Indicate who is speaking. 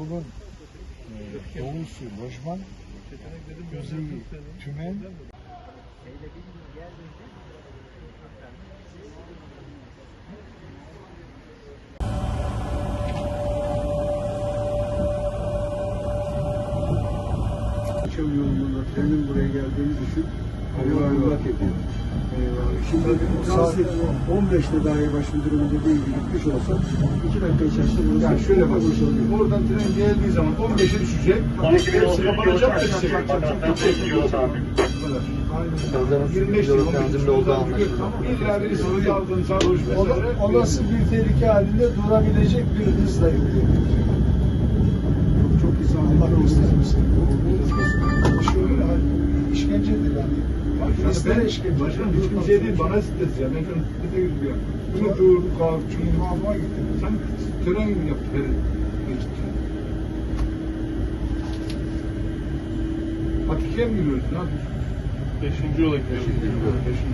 Speaker 1: Okulun e, doğusu lojman, kuzeyi tümen,
Speaker 2: akşam yoğunluğunda senin buraya geldiğiniz için Şimdi saat 15'te dahi başım durumunda değil gitmiş olsam 2 dakika içerisinde bunu
Speaker 3: Yani şöyle bak, oradan tren geldiği zaman 15'e düşecek. Hepsi kapanacak da gidecek.
Speaker 4: Kazanın
Speaker 3: 25
Speaker 4: yolu
Speaker 3: yıl
Speaker 4: kendimde olduğu anlaşıldı.
Speaker 3: İlla birisi bunu aldın sarhoş vesaire.
Speaker 1: olası bir tehlike halinde durabilecek bir hızla gidiyor.
Speaker 2: çok insan
Speaker 1: Allah göstermesin. Şöyle hani işkencedir yani.
Speaker 3: Yani
Speaker 1: Bizlere
Speaker 3: ben
Speaker 1: işkence.
Speaker 3: başkanım hiç kimseye değil bana stres ya. Ben şunu strese yürüyorum. Bunu dur, kalk, çünkü
Speaker 1: gitti.
Speaker 3: sen tören gibi yaptı mi yürüyorsun? Ne yapıyorsun?
Speaker 5: Beşinci yola gidiyoruz.
Speaker 3: Beşinci yol, beşinci yol.